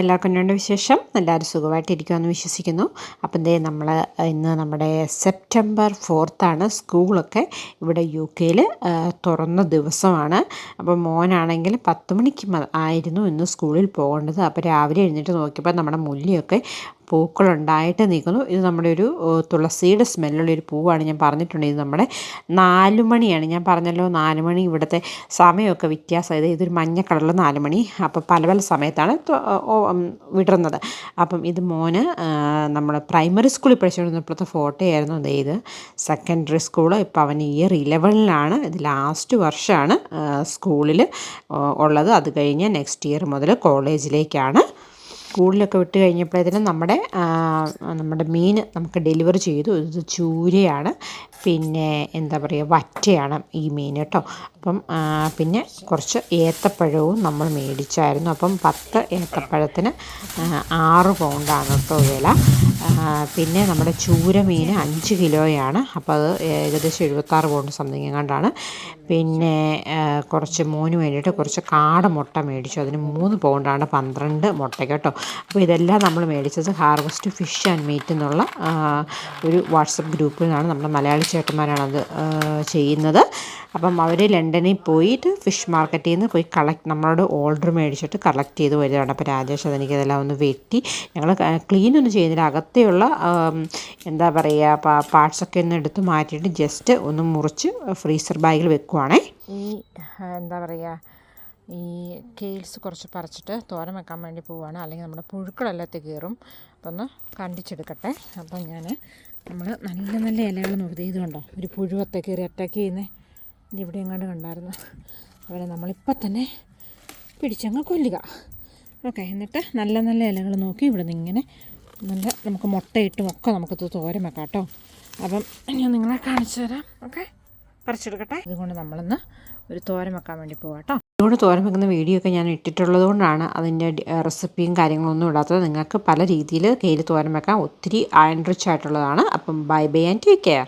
എല്ലാവർക്കും രണ്ട് വിശേഷം? എല്ലാവരും സുഖമായിട്ടിരിക്കുമെന്ന് വിശ്വസിക്കുന്നു. അപ്പം ദേ നമ്മൾ ഇന്ന് നമ്മുടെ സെപ്റ്റംബർ ഫോർത്താണ് സ്കൂളൊക്കെ. ഇവിടെ യു കെയിൽ തുറന്ന ദിവസമാണ്. അപ്പം മോനാണെങ്കിൽ പത്ത് മണിക്ക് ആയിരുന്നു ഇന്ന് സ്കൂളിൽ പോകേണ്ടത്. അപ്പോൾ രാവിലെ എഴുന്നേറ്റ് നോക്കിയപ്പോൾ നമ്മുടെ മുല്ലയൊക്കെ പൂക്കളുണ്ടായിട്ട് നിൽക്കുന്നു. ഇത് നമ്മുടെ ഒരു തുളസിയുടെ സ്മെല്ലുള്ള ഒരു പൂവാണ്. ഞാൻ പറഞ്ഞിട്ടുണ്ട് ഇത് നമ്മുടെ നാലുമണിയാണ് ഞാൻ പറഞ്ഞല്ലോ നാലുമണി ഇവിടുത്തെ സമയമൊക്കെ വ്യത്യാസമായത് ഇതൊരു മഞ്ഞ കളറിൽ നാലുമണി അപ്പോൾ പല പല സമയത്താണ്. വിടുന്നത് അപ്പം ഇത് മോന് നമ്മൾ പ്രൈമറി സ്കൂളിൽ പഠിച്ചുകൊണ്ടിരുന്നപ്പോഴത്തെ ഫോട്ടോ ആയിരുന്നു. അത് ഇത് സെക്കൻഡറി സ്കൂൾ ഇപ്പോൾ അവൻ ഇയർ ഇലവനിലാണ് ഇത് ലാസ്റ്റ് വർഷമാണ് സ്കൂളിൽ ഉള്ളത്. അത് കഴിഞ്ഞ് നെക്സ്റ്റ് ഇയർ മുതൽ കോളേജിലേക്കാണ് സ്കൂളിലൊക്കെ വിട്ട് കഴിഞ്ഞപ്പോഴത്തേനും നമ്മുടെ നമ്മുടെ മീൻ നമുക്ക് ഡെലിവർ ചെയ്തു. ഇത് ചൂരയാണ്. പിന്നെ എന്താ പറയുക വറ്റയാണ് ഈ മീൻ കേട്ടോ. അപ്പം പിന്നെ കുറച്ച് ഏത്തപ്പഴവും നമ്മൾ മേടിച്ചായിരുന്നു. അപ്പം പത്ത് ഏത്തപ്പഴത്തിന് ആറ് പൗണ്ടാണ് കേട്ടോ വില. പിന്നെ നമ്മുടെ ചൂര മീൻ അഞ്ച് കിലോയാണ്. അപ്പോൾ അത് ഏകദേശം എഴുപത്താറ് പൗണ്ട് സംതിങ് എങ്ങാണ്ടാണ്. പിന്നെ കുറച്ച് മോന് വേണ്ടിയിട്ട് കുറച്ച് കാട മുട്ട മേടിച്ചു. അതിന് മൂന്ന് പൗണ്ടാണ് പന്ത്രണ്ട് മുട്ട കേട്ടോ. അപ്പോൾ ഇതെല്ലാം നമ്മൾ മേടിച്ചത് ഹാർവസ്റ്റ് ഫിഷ് ആൻഡ് മീറ്റ് എന്നുള്ള ഒരു വാട്സപ്പ് ഗ്രൂപ്പിൽ നിന്നാണ് നമ്മുടെ മലയാളി ചേട്ടന്മാരാണ് അത് ചെയ്യുന്നത്. അപ്പം അവർ ലണ്ടനിൽ പോയിട്ട് ഫിഷ് മാർക്കറ്റിൽ നിന്ന് പോയി കളക്ട് നമ്മളോട് ഓർഡർ മേടിച്ചിട്ട് കളക്ട് ചെയ്ത് വരികയാണ് അപ്പോൾ രാജേഷ് അതെനിക്ക് ഇതെല്ലാം ഒന്ന് വെട്ടി ഞങ്ങൾ ക്ലീൻ ഒന്നും ചെയ്യുന്നില്ല. അകത്തെയുള്ള എന്താ പറയുക പാർട്സൊക്കെ ഒന്ന് എടുത്ത് മാറ്റിയിട്ട് ജസ്റ്റ് ഒന്ന് മുറിച്ച് ഫ്രീസർ ബാഗിൽ വെക്കുവാണേ. ഈ എന്താ പറയുക ഈ കെയിൽസ് കുറച്ച് പറിച്ചിട്ട് തോരൻ വെക്കാൻ വേണ്ടി പോവുകയാണ് അല്ലെങ്കിൽ നമ്മുടെ പുഴുക്കളെല്ലാത്തി കയറും. അപ്പം ഒന്ന് കണ്ടിച്ചെടുക്കട്ടെ. അപ്പം ഞാൻ നമ്മൾ നല്ല നല്ല ഇലകൾ നോക്കി ഇത് കണ്ടോ? ഒരു പുഴുവത്തെ കയറി അറ്റാക്ക് ചെയ്യുന്നത് ഇവിടെ എങ്ങാണ്ട് കണ്ടായിരുന്നു. അവരെ നമ്മളിപ്പോൾ തന്നെ പിടിച്ചങ്ങ് കൊല്ലുക. ഓക്കെ എന്നിട്ട് നല്ല നല്ല ഇലകൾ നോക്കി ഇവിടെ നിന്ന് ഇങ്ങനെ നല്ല നമുക്ക് മുട്ടയിട്ടും ഒക്കെ നമുക്കത് തോരൻ വെക്കാം കേട്ടോ. അപ്പം ഞാൻ നിങ്ങളെ കാണിച്ചു തരാം. ഓക്കെ പറിച്ചെടുക്കട്ടെ? ഇതുകൊണ്ട് നമ്മളൊന്ന് ഒരു തോരൻ വെക്കാൻ വേണ്ടി പോകാം കേട്ടോ. ഇതുകൊണ്ട് തോരൻ വെക്കുന്ന വീഡിയോ ഒക്കെ ഞാൻ ഇട്ടിട്ടുള്ളത് കൊണ്ടാണ് അതിന്റെ റെസിപ്പിയും കാര്യങ്ങളൊന്നും ഇടാത്തത്. നിങ്ങൾക്ക് പല രീതിയിൽ കയ്യിൽ തോരൻ വെക്കാൻ ഒത്തിരി അയൺ റിച്ച് ആയിട്ടുള്ളതാണ്. അപ്പം bye bye and take care.